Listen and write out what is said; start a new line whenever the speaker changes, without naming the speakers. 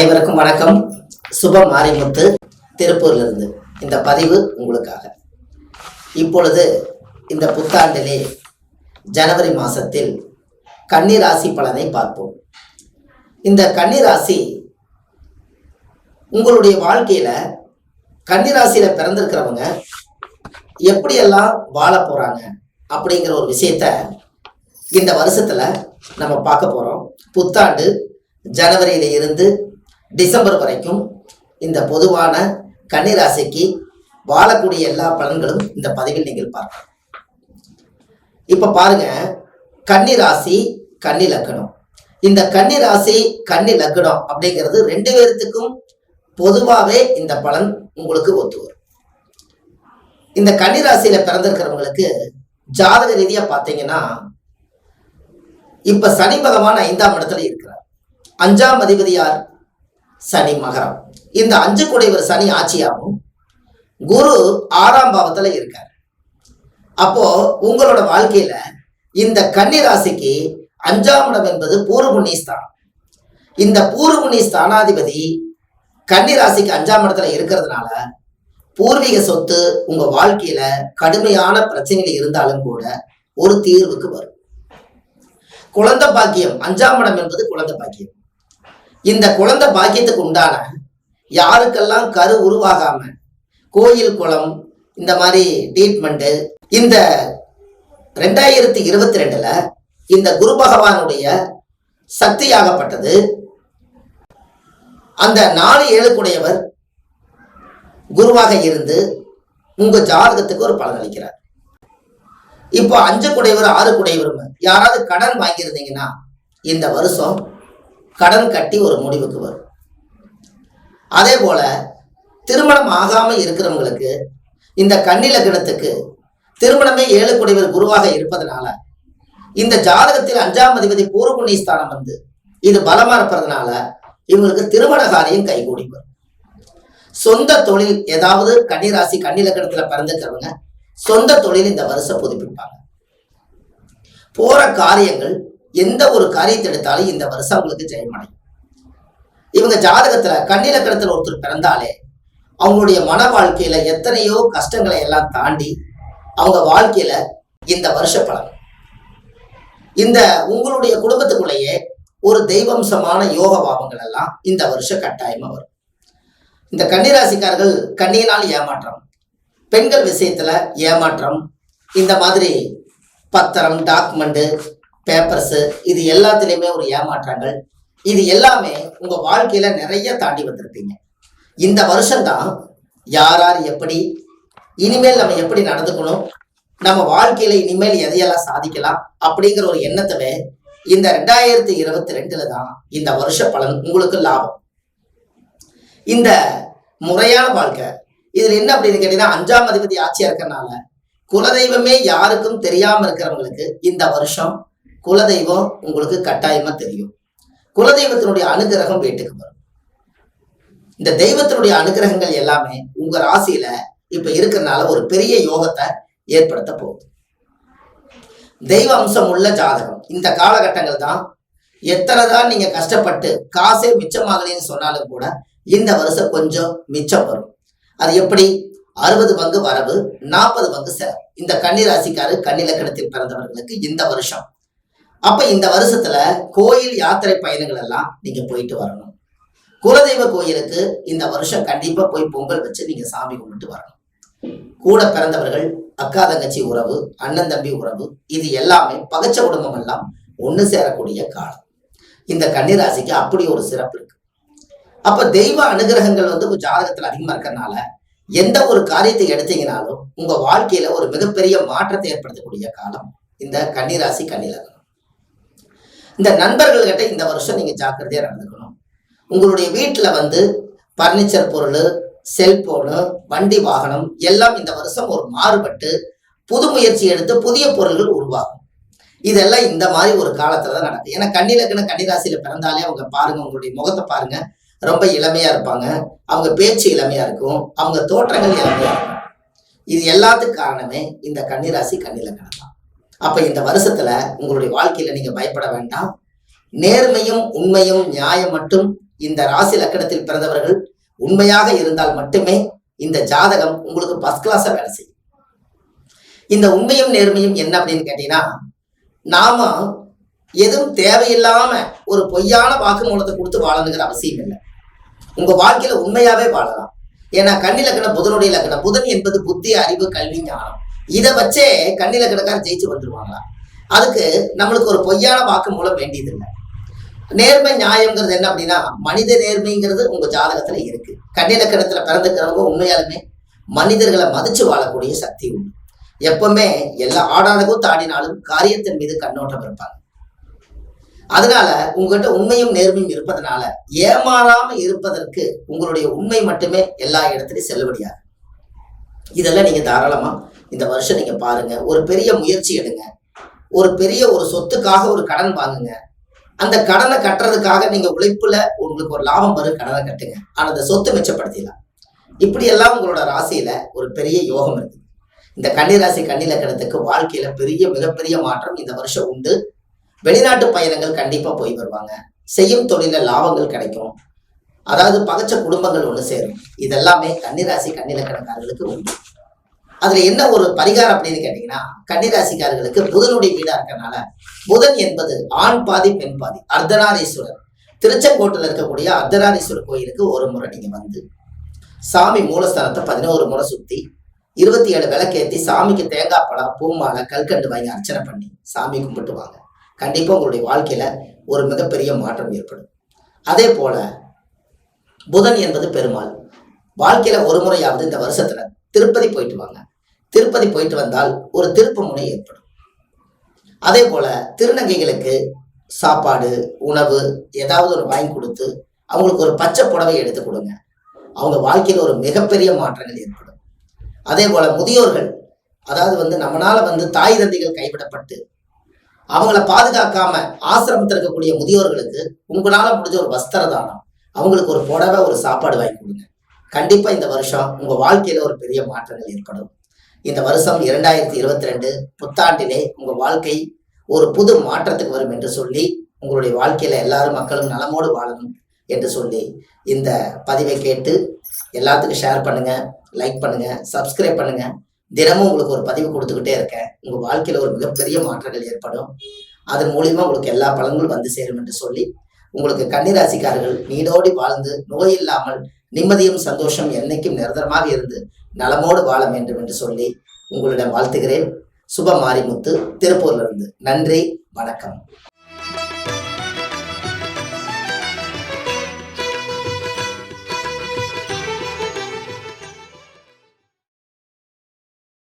அனைவருக்கும் வணக்கம். சுப மாரிமுத்து திருப்பூர்லிருந்து. இந்த பதிவு உங்களுக்காக. இப்பொழுது இந்த புத்தாண்டிலே ஜனவரி மாதத்தில் கன்னிராசி பலனை பார்ப்போம். இந்த கன்னிராசி உங்களுடைய வாழ்க்கையில் கன்னிராசியில் பிறந்திருக்கிறவங்க எப்படியெல்லாம் வாழ போகிறாங்க அப்படிங்கிற ஒரு விஷயத்த இந்த வருஷத்தில் நம்ம பார்க்க போகிறோம் புத்தாண்டு ஜனவரியில இருந்து டிசம்பர் வரைக்கும் இந்த பொதுவான கன்னிராசிக்கு வாழக்கூடிய எல்லா பலன்களும் இந்த பதிவில் நீங்கள் பார்க்கலாம். இப்போ பாருங்க கன்னிராசி கன்னி லக்கணம் இந்த கன்னிராசி கன்னி லக்கணம் அப்படிங்கிறது ரெண்டு பேர்த்துக்கும் பொதுவாகவே இந்த பலன் உங்களுக்கு ஒத்து வரும். இந்த கன்னிராசியில பிறந்திருக்கிறவங்களுக்கு ஜாதக ரீதியா பார்த்தீங்கன்னா இப்ப சனி பகவான் ஐந்தாம் இடத்துல இருக்கிறார். அஞ்சாம் அதிபதி யார்? சனி மகரம். இந்த அஞ்சு குடைவர் சனி ஆட்சியாகும். குரு ஆறாம் பாவத்துல இருக்கார். அப்போ உங்களோட வாழ்க்கையில இந்த கன்னி ராசிக்கு அஞ்சாம் இடம் என்பது பூர்வபுண்ணி ஸ்தானம் இந்த பூர்வபுண்ணி ஸ்தானாதிபதி கன்னி ராசிக்கு அஞ்சாம் இடத்துல இருக்கிறதுனால பூர்வீக சொத்து உங்க வாழ்க்கையில கடுமையான பிரச்சனைகள் இருந்தாலும் கூட ஒரு தீர்வுக்கு வரும். குழந்தை பாக்கியம் அஞ்சாம் இடம் என்பது குழந்தை பாக்கியம். இந்த குழந்தை பாக்கியத்துக்கு உண்டான யாருக்கெல்லாம் கரு உருவாகாம கோயில் குளம் இந்த மாதிரி ட்ரீட்மெண்ட்டு இந்த ரெண்டாயிரத்தி இருபத்தி ரெண்டுல இந்த குரு பகவானுடைய சக்தியாகப்பட்டது. அந்த நாலு ஏழுக்குடையவர் குருவாக இருந்து உங்க ஜாதகத்துக்கு ஒரு பலன் அளிக்கிறார். இப்போ அஞ்சு குடையவர் ஆறு குடையவரும் யாராவது கடன் வாங்கியிருந்தீங்கன்னா இந்த வருஷம் கடன் கட்டி ஒரு முடிவுக்கு வரும். அதே போல திருமணம் ஆகாமல் இருக்கிறவங்களுக்கு இந்த கண்ணிலக்கணத்துக்கு திருமணமே ஏழு குடைவர் குருவாக இருப்பதனால இந்த ஜாதகத்தில் அஞ்சாம் அதிபதி பூர்வபுண்ணிய ஸ்தானம் வந்து இது பலமா இருப்பதனால இவங்களுக்கு திருமண காரியம் கைகூடி வரும். சொந்த தொழில் ஏதாவது கன்னிராசி கன்னிலக்கணத்துல பிறந்திருக்கிறவங்க சொந்த தொழில் இந்த வருஷம் புதுப்பிப்பாங்க. போற காரியங்கள் எந்த ஒரு காரியத்தை எடுத்தாலும் இந்த வருஷம் அவங்களுக்கு ஜெயமடையும் இவங்க ஜாதகத்துல கண்ணிலக்கணத்துல ஒருத்தர் பிறந்தாலே அவங்களுடைய மன வாழ்க்கையில எத்தனையோ கஷ்டங்களை எல்லாம் தாண்டி அவங்க வாழ்க்கையில இந்த வருஷ பலன். இந்த உங்களுடைய குடும்பத்துக்குள்ளேயே ஒரு தெய்வம்சமான யோக பாவங்கள் எல்லாம் இந்த வருஷம் கட்டாயமா வரும். இந்த கன்னிராசிக்காரர்கள் கண்ணியினால் ஏமாற்றம் பெண்கள் விஷயத்துல ஏமாற்றம் இந்த மாதிரி பத்திரம் டாக்குமெண்ட்டு பேப்பர்ஸு இது எல்லாத்துலேயுமே ஒரு ஏமாற்றங்கள். இது எல்லாமே உங்கள் வாழ்க்கையில் நிறைய தாண்டி வந்திருப்பீங்க. இந்த வருஷம்தான் யார் யார் எப்படி இனிமேல் நம்ம எப்படி நடந்துக்கணும் நம்ம வாழ்க்கையில இனிமேல் எதையெல்லாம் சாதிக்கலாம் அப்படிங்கிற ஒரு எண்ணத்தவே இந்த ரெண்டாயிரத்தி இருபத்தி ரெண்டுல தான் இந்த வருஷ பலன் உங்களுக்கு லாபம். இந்த முறையான வாழ்க்கை இதுல என்ன அப்படின்னு கேட்டீங்கன்னா அஞ்சாம் அதிபதி ஆட்சியா இருக்கிறனால குலதெய்வமே யாருக்கும் தெரியாம இருக்கிறவங்களுக்கு இந்த வருஷம் குலதெய்வம் உங்களுக்கு கட்டாயமா தெரியும். குலதெய்வத்தினுடைய அனுகிரகம் வீட்டுக்கு வரும். இந்த தெய்வத்தினுடைய அனுகிரகங்கள் எல்லாமே உங்க ராசியில இப்ப இருக்கிறனால ஒரு பெரிய யோகத்தை ஏற்படுத்த போகுது. தெய்வ அம்சம் உள்ள ஜாதகம். இந்த காலகட்டங்கள் தான் எத்தனை தான் நீங்க கஷ்டப்பட்டு காசே மிச்சமாகலன்னு சொன்னாலும் கூட இந்த வருஷம் கொஞ்சம் மிச்சம் வரும். அது எப்படி? அறுபது பங்கு வரவு நாற்பது பங்கு செலவு. இந்த கன்னி ராசிக்காரு கன்னிலக்கணத்தில் பிறந்தவர்களுக்கு இந்த வருஷம். அப்ப இந்த வருஷத்துல கோயில் யாத்திரை பயணங்கள் எல்லாம் நீங்க போயிட்டு வரணும். குலதெய்வ கோயிலுக்கு இந்த வருஷம் கண்டிப்பா போய் பொங்கல் வச்சு நீங்க சாமி கும்பிட்டு வரணும். கூட பிறந்தவர்கள் அக்கா தங்கச்சி உறவு அண்ணன் தம்பி உறவு இது எல்லாமே பகச்ச குடும்பம் எல்லாம் ஒண்ணு சேரக்கூடிய காலம். இந்த கன்னிராசிக்கு அப்படி ஒரு சிறப்பு இருக்கு. அப்ப தெய்வ அனுகிரகங்கள் வந்து உங்க ஜாதகத்துல அதிகமா இருக்கறனால எந்த ஒரு காரியத்தை எடுத்தீங்கனாலும் உங்க வாழ்க்கையில ஒரு மிகப்பெரிய மாற்றத்தை ஏற்படுத்தக்கூடிய காலம் இந்த கன்னிராசி கன்னிலகனம் இந்த நண்பர்கள்கிட்ட இந்த வருஷம் நீங்க ஜாக்கிரதையா நடந்துக்கணும். உங்களுடைய வீட்டுல வந்து பர்னிச்சர் பொருள் செல்போனு வண்டி வாகனம் எல்லாம் இந்த வருஷம் ஒரு மாறுபட்டு புது முயற்சி எடுத்து புதிய பொருள்கள் உருவாகும். இதெல்லாம் இந்த மாதிரி ஒரு காலத்துல தான் நடக்கும். ஏன்னா கன்னிலக்கண கன்னிராசியில பிறந்தாலே அவங்க பாருங்க உங்களுடைய முகத்தை பாருங்க. ரொம்ப இளமையா இருப்பாங்க. அவங்க பேச்சு இளமையா இருக்கும். அவங்க தோற்றங்கள் இளமையா இருக்கும். இது எல்லாத்துக்கு காரணமே இந்த கன்னிராசி கன்னிலக்கணம் தான் அப்ப இந்த வருஷத்துல உங்களுடைய வாழ்க்கையில நீங்க பயப்பட வேண்டாம். நேர்மையும் உண்மையும் நியாயம் மட்டும் இந்த ராசி லக்கணத்தில் பிறந்தவர்கள் உண்மையாக இருந்தால் மட்டுமே இந்த ஜாதகம் உங்களுக்கு ஃபர்ஸ்ட் கிளாஸா வேலை செய்யும். இந்த உண்மையும் நேர்மையும் என்ன அப்படின்னு கேட்டீங்கன்னா நாம எதுவும் தேவையில்லாம ஒரு பொய்யான வாக்குமூலத்தை கொடுத்து வாழணுங்கிற அவசியம் இல்லை. உங்க வாழ்க்கையில உண்மையாவே வாழலாம். ஏன்னா கன்னி லக்கணம் புதனுடைய லக்கணம். புதன் என்பது புத்தி அறிவு கல்வி ஞானம். இதை வச்சே கண்ணில லக்கணக்காரர் ஜெயிச்சு வந்துருவாங்களா? அதுக்கு நம்மளுக்கு ஒரு பொய்யான வாக்கு மூலம் வேண்டியதில்லை. நேர்மை நியாயம்ங்கிறது என்ன அப்படின்னா மனித நேர்மைங்கிறது உங்க ஜாதகத்துல இருக்கு. கண்ணிலக்கணத்துல பிறந்துக்கிறவங்க உண்மையாலுமே மனிதர்களை மதிச்சு வாழக்கூடிய சக்தி உண்டு. எப்பவுமே எல்லா ஆடாதகும் தாடினாலும் காரியத்தின் மீது கண்ணோட்டம் இருப்பாங்க. அதனால உங்ககிட்ட உண்மையும் நேர்மையும் இருப்பதனால ஏமாறாம இருப்பதற்கு உங்களுடைய உண்மை மட்டுமே எல்லா இடத்துலையும் செல்லுபடியாகும். இதெல்லாம் நீங்க தாராளமா இந்த வருஷம் நீங்க பாருங்க. ஒரு பெரிய முயற்சி எடுங்க. ஒரு பெரிய ஒரு சொத்துக்காக ஒரு கடன் வாங்குங்க. அந்த கடனை கட்டுறதுக்காக நீங்க உழைப்புல உங்களுக்கு ஒரு லாபம் வரும் கடனை கட்டுங்க. ஆனா அந்த சொத்து மிச்சப்படுத்திடலாம். இப்படி எல்லாம் உங்களோட ராசியில ஒரு பெரிய யோகம் இருக்கு. இந்த கன்னிராசி கன்னிலக்கணத்துக்கு வாழ்க்கையில பெரிய மிகப்பெரிய மாற்றம் இந்த வருஷம் உண்டு. வெளிநாட்டு பயணங்கள் கண்டிப்பா போய் வருவாங்க. செய்யும் தொழில லாபங்கள் கிடைக்கும். அதாவது பகச்ச குடும்பங்கள் ஒன்று சேரும். இதெல்லாமே கன்னிராசி கன்னிலக்கணக்காரர்களுக்கு உண்டு. அதுல என்ன ஒரு பரிகாரம் அப்படின்னு கேட்டீங்கன்னா கன்னிராசிக்காரர்களுக்கு புதனுடைய வீடா இருக்கிறனால புதன் என்பது ஆண் பாதி பெண் பாதி அர்த்தநாரீஸ்வரர் திருச்செங்கோட்டில் இருக்கக்கூடிய அர்த்தநாரீஸ்வரர் கோயிலுக்கு ஒரு முறை நீங்க வந்து சாமி மூலஸ்தானத்தை பதினோரு முறை சுத்தி இருபத்தி ஏழு விளக்கேத்தி சாமிக்கு தேங்காய் பழம் பூமாலை கல்கண்டு வாங்கி அர்ச்சனை பண்ணி சாமி கும்பிட்டு வாங்க. கண்டிப்பா உங்களுடைய வாழ்க்கையில ஒரு மிகப்பெரிய மாற்றம் ஏற்படும். அதே போல புதன் என்பது பெருமாள். வாழ்க்கையில ஒரு முறையாவது இந்த வருஷத்துல திருப்பதி போயிட்டு வாங்க. திருப்பதி போயிட்டு வந்தால் ஒரு திருப்பு முனை ஏற்படும். அதே போல திருநங்கைகளுக்கு சாப்பாடு உணவு ஏதாவது ஒரு வாங்கி கொடுத்து அவங்களுக்கு ஒரு பச்சை புடவை எடுத்து கொடுங்க. அவங்க வாழ்க்கையில் ஒரு மிகப்பெரிய மாற்றங்கள் ஏற்படும். அதே போல முதியோர்கள் அதாவது வந்து நம்மளால வந்து தாய் தந்தைகள் கைவிடப்பட்டு அவங்கள பாதுகாக்காம ஆசிரமத்தில் இருக்கக்கூடிய முதியோர்களுக்கு உங்களால முடிஞ்ச ஒரு வஸ்திர தானம் அவங்களுக்கு ஒரு புடவை ஒரு சாப்பாடு வாங்கி கொடுங்க. கண்டிப்பா இந்த வருஷம் உங்க வாழ்க்கையில ஒரு பெரிய மாற்றங்கள் ஏற்படும். இந்த வருஷம் இரண்டாயிரத்தி இருபத்தி ரெண்டு புத்தாண்டிலே உங்க வாழ்க்கை ஒரு புது மாற்றத்துக்கு வரும் என்று சொல்லி உங்களுடைய வாழ்க்கையில எல்லாரும் மக்களும் நலமோடு வாழணும் என்று சொல்லி இந்த பதிவை கேட்டு எல்லாத்துக்கும் ஷேர் பண்ணுங்க லைக் பண்ணுங்க சப்ஸ்கிரைப் பண்ணுங்க. தினமும் உங்களுக்கு ஒரு பதிவு கொடுத்துக்கிட்டே இருக்கேன். உங்க வாழ்க்கையில ஒரு மிகப்பெரிய மாற்றங்கள் ஏற்படும். அதன் மூலியமா உங்களுக்கு எல்லா பலன்களும் வந்து சேரும் என்று சொல்லி உங்களுக்கு கன்னிராசிக்காரர்கள் நீடோடி வாழ்ந்து நோய் இல்லாமல் நிம்மதியும் சந்தோஷம் என்னைக்கும் நிரந்தரமாக இருந்து நலமோடு வாழ வேண்டும் என்று சொல்லி உங்களிடம் வாழ்த்துகிறேன். சுப மாரிமுத்து திருப்பூர்லிருந்து. நன்றி வணக்கம்.